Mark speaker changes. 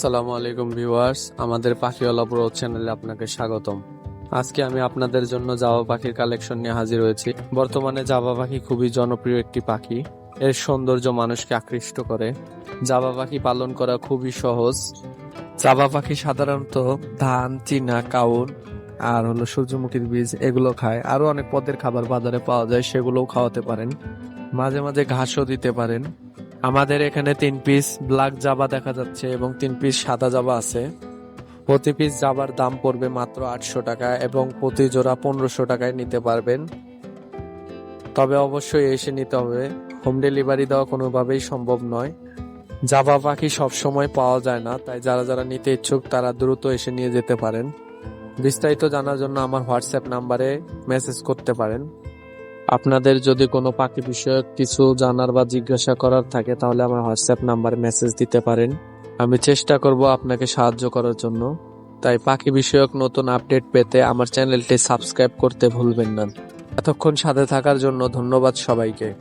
Speaker 1: আসসালামু আলাইকুম ভিউয়ার্স, আমাদের পাখিওয়ালা ব্রো চ্যানেলে আপনাকে স্বাগতম। আজকে আমি আপনাদের জন্য জাবা পাখির কালেকশন নিয়ে হাজির হয়েছি। বর্তমানে জাবা পাখি খুবই জনপ্রিয় একটি পাখি। এর সৌন্দর্য মানুষকে আকৃষ্ট করে। জাবা পাখি পালন করা খুবই সহজ। জাবা পাখি সাধারণত ধান, চীনা, কাউন, আর হলো সূর্যমুখীর বীজ এগুলো খায়। আরও অনেক পদের খাবার বাজারে পাওয়া যায়, সেগুলোও খাওয়াতে পারেন। মাঝে মাঝে ঘাসও দিতে পারেন। আমাদের এখানে তিন পিস ব্ল্যাক জাবা দেখা যাচ্ছে এবং তিন পিস সাদা জাবা আছে। প্রতি পিস জাবার দাম পড়বে মাত্র আটশো টাকা এবং প্রতি জোড়া পনেরোশো টাকায় নিতে পারবেন। তবে অবশ্যই এসে নিতে হবে। হোম ডেলিভারি দেওয়া কোনোভাবেই সম্ভব নয়। জাবা পাখি সবসময় পাওয়া যায় না, তাই যারা যারা নিতে ইচ্ছুক তারা দ্রুত এসে নিয়ে যেতে পারেন। বিস্তারিত জানার জন্য আমার হোয়াটসঅ্যাপ নাম্বারে মেসেজ করতে পারেন। আপনাদের যদি কোনো পাখি বিষয়ক কিছু জানার বা জিজ্ঞাসা করার থাকে, তাহলে আমার হোয়াটসঅ্যাপ নাম্বারে মেসেজ দিতে পারেন। আমি চেষ্টা করব আপনাকে সাহায্য করার জন্য। তাই পাখি বিষয়ক নতুন আপডেট পেতে আমার চ্যানেলটি সাবস্ক্রাইব করতে ভুলবেন না। এতক্ষণ সাথে থাকার জন্য ধন্যবাদ সবাইকে।